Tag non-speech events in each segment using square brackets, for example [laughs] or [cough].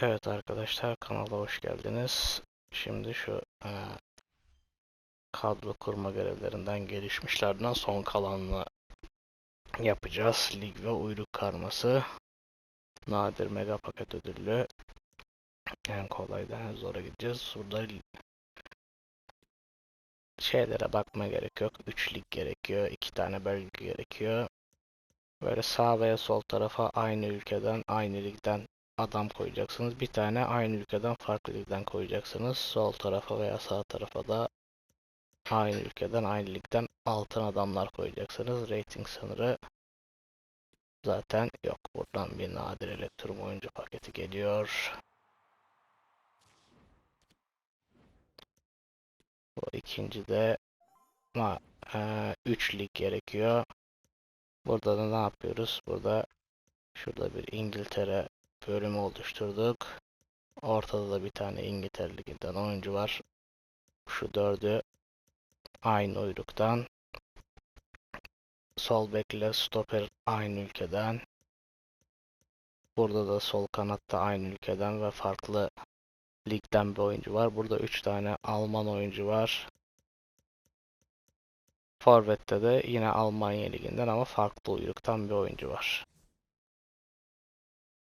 Evet arkadaşlar kanala hoş geldiniz. Şimdi şu e, kadro kurma görevlerinden gelişmişlerden son kalanını yapacağız. Lig ve uyruk karması. Nadir mega paket ödüllü. En kolaydan en zora gideceğiz. Burada şeylere bakma gerek yok. 3 lig gerekiyor. 2 tane bölge gerekiyor. Böyle sağ veya sol tarafa aynı ülkeden, aynı ligden adam koyacaksınız. Bir tane aynı ülkeden farklı ligden koyacaksınız. Sol tarafa veya sağ tarafa da aynı ülkeden aynı ligden altın adamlar koyacaksınız. Rating sınırı zaten yok. Buradan bir nadir elektrum oyuncu paketi geliyor. Bu ikinci de 3 lig gerekiyor. Burada da ne yapıyoruz? Burada şurada bir İngiltere bölümü oluşturduk. Ortada da bir tane İngiltere Ligi'nden oyuncu var. Şu dördü aynı uyruktan. Sol bekle stoper aynı ülkeden. Burada da sol kanatta aynı ülkeden ve farklı ligden bir oyuncu var. Burada 3 tane Alman oyuncu var. Forvet'te de yine Almanya liginden ama farklı uyruktan bir oyuncu var.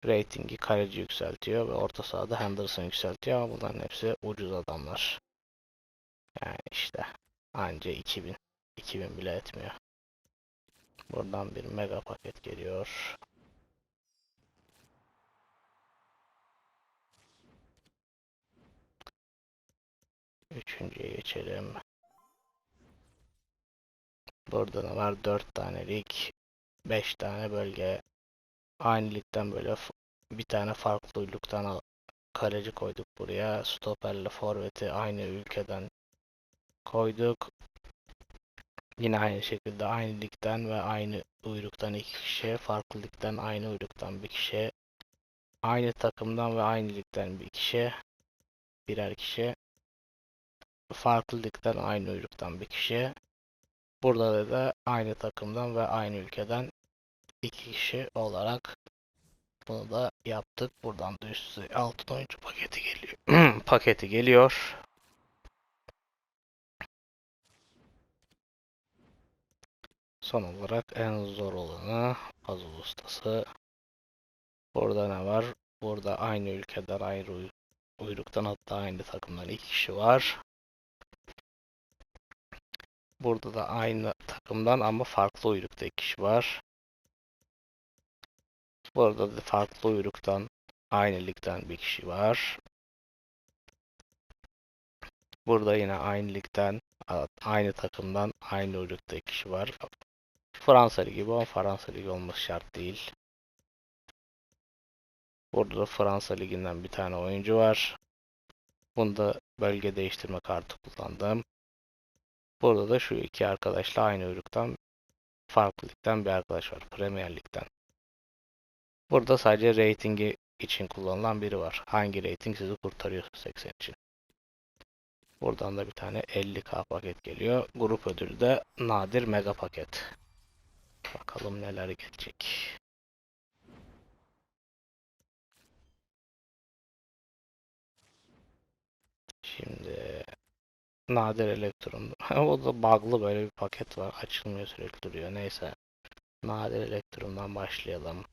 Ratingi kaleci yükseltiyor ve orta sahada Henderson yükseltiyor ama bunların hepsi ucuz adamlar. Yani işte anca 2000. 2000 bile etmiyor. Buradan bir mega paket geliyor. Üçüncüye geçelim. Burada da var 4 tane lig, 5 tane bölge. Aynı ligden böyle bir tane farklı uyluktan kaleci koyduk buraya. Stoperle forveti aynı ülkeden koyduk. Yine aynı şekilde aynı ligden ve aynı uyruktan iki kişi, farklı ligden aynı uyruktan bir kişi, aynı takımdan ve aynı ligden bir kişi, birer kişi, farklı ligden aynı uyruktan bir kişi. Burada da aynı takımdan ve aynı ülkeden iki kişi olarak bunu da yaptık. Buradan da üstü altın oyuncu paketi geliyor. [clears throat] paketi geliyor. Son olarak en zor olanı puzzle ustası. Burada ne var? Burada aynı ülkeden ayrı uyruktan hatta aynı takımdan iki kişi var. Burada da aynı takımdan ama farklı uyrukta iki kişi var. Burada da farklı uyruktan aynı bir kişi var. Burada yine aynı aynı takımdan aynı uyrukta kişi var. Fransa Ligi bu ama Fransa Ligi olması şart değil. Burada da Fransa Ligi'nden bir tane oyuncu var. Bunda bölge değiştirme kartı kullandım. Burada da şu iki arkadaşla aynı uyruktan farklı bir arkadaş var. Premier Lig'den. Burada sadece ratingi için kullanılan biri var. Hangi rating sizi kurtarıyor 80 için. Buradan da bir tane 50k paket geliyor. Grup ödülü de nadir mega paket. Bakalım neler gelecek. Şimdi nadir elektron. [laughs] o da bug'lı böyle bir paket var. Açılmıyor sürekli duruyor. Neyse. Nadir elektrondan başlayalım.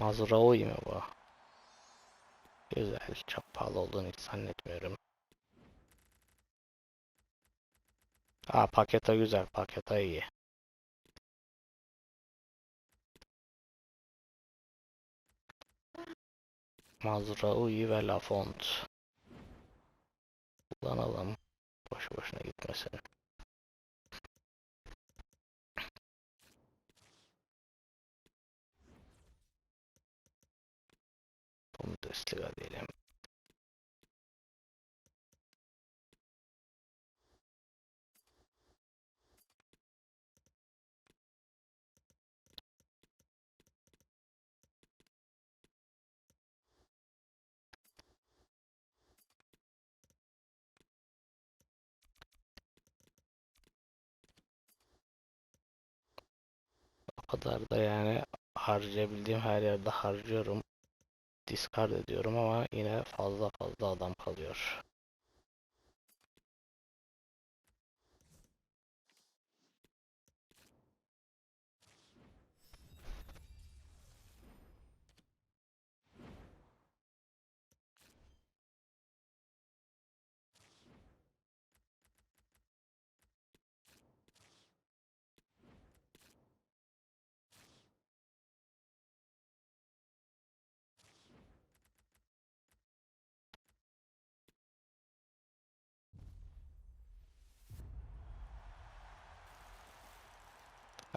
Mazraoui mi bu? Güzel. Çok pahalı olduğunu hiç zannetmiyorum. Aa paketa güzel. Paketa iyi. Mazraoui ve Lafont. Kullanalım. Boş boşuna gitmesin. Bundesliga diyelim. Kadar da yani harcayabildiğim her yerde harcıyorum. Discard ediyorum ama yine fazla fazla adam kalıyor.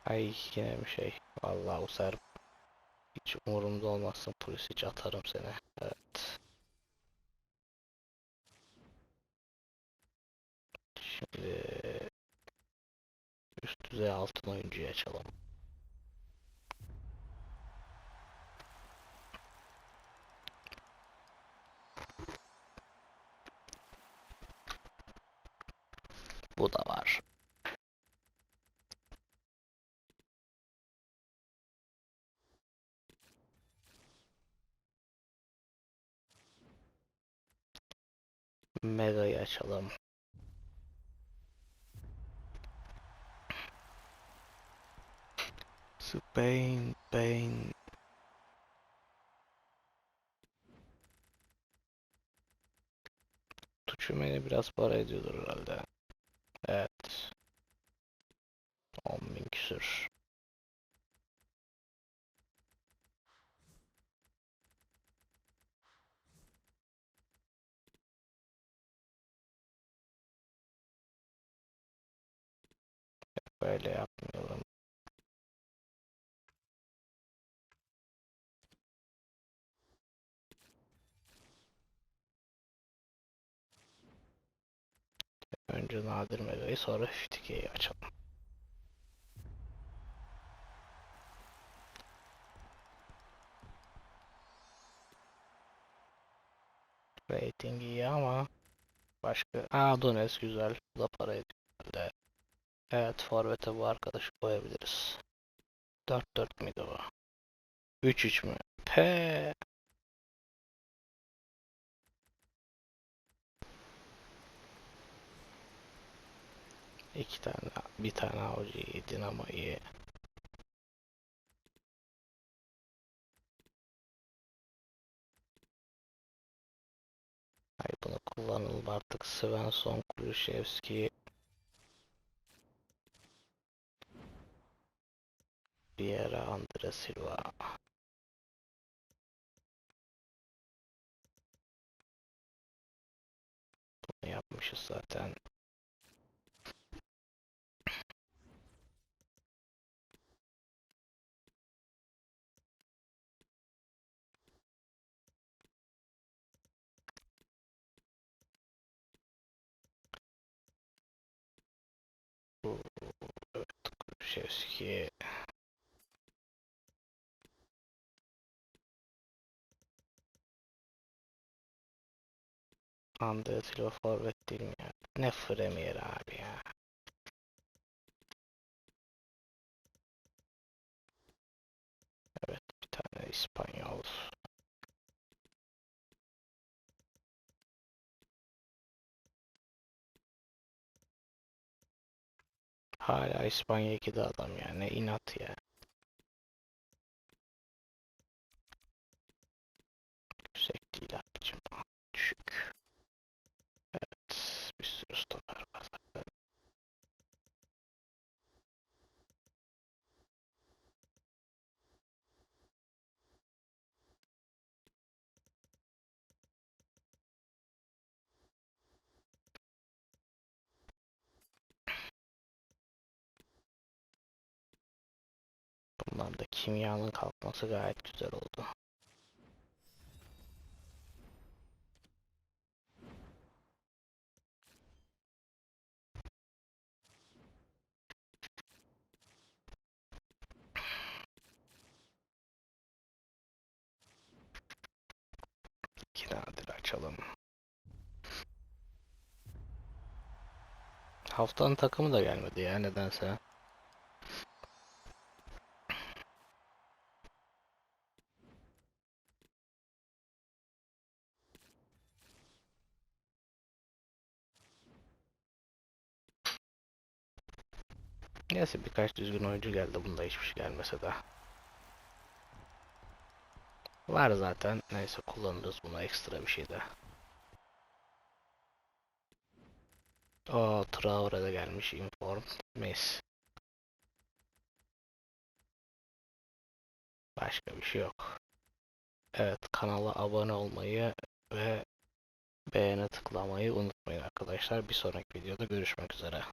Ay yine bir şey. Vallahi sefer hiç umurumda olmazsın polis hiç atarım seni. Evet. Şimdi üst düzey altın oyuncuyu açalım. Bu da var. Mega'yı açalım. Spain, Spain. Tuşumeni biraz para ediyordur herhalde. Evet. 10 bin küsür. Böyle yapmıyorum. Önce Nadir Mega'yı sonra 50K'yi açalım. Rating iyi ama başka... Aa Dones güzel. Bu da para ediyor. Evet forvete bu arkadaşı koyabiliriz. 4-4 miydi bu? 3-3 mü? Pe. İki tane, bir tane avcı iyi, Dinamo iyi. Ay bunu kullanalım artık. Svensson, Vieira, Andre Silva. Bunu yapmışız zaten. Bu, Andre Silva forvet değil mi ya? Ne Premier abi ya. Evet bir tane İspanyol. Hala İspanya 2'de adam ya. Ne inat ya. Yüksek değil abicim. Düşük. Evet. Bir sürü stoper var zaten. Bundan da kimyanın kalkması gayet güzel oldu. İki nadir açalım. Haftanın takımı da gelmedi ya nedense. Neyse birkaç düzgün oyuncu geldi. Bunda hiçbir şey gelmese de. Var zaten. Neyse kullanırız buna ekstra bir şey de. O Traore de gelmiş inform. Mis. Başka bir şey yok. Evet kanala abone olmayı ve beğene tıklamayı unutmayın arkadaşlar. Bir sonraki videoda görüşmek üzere.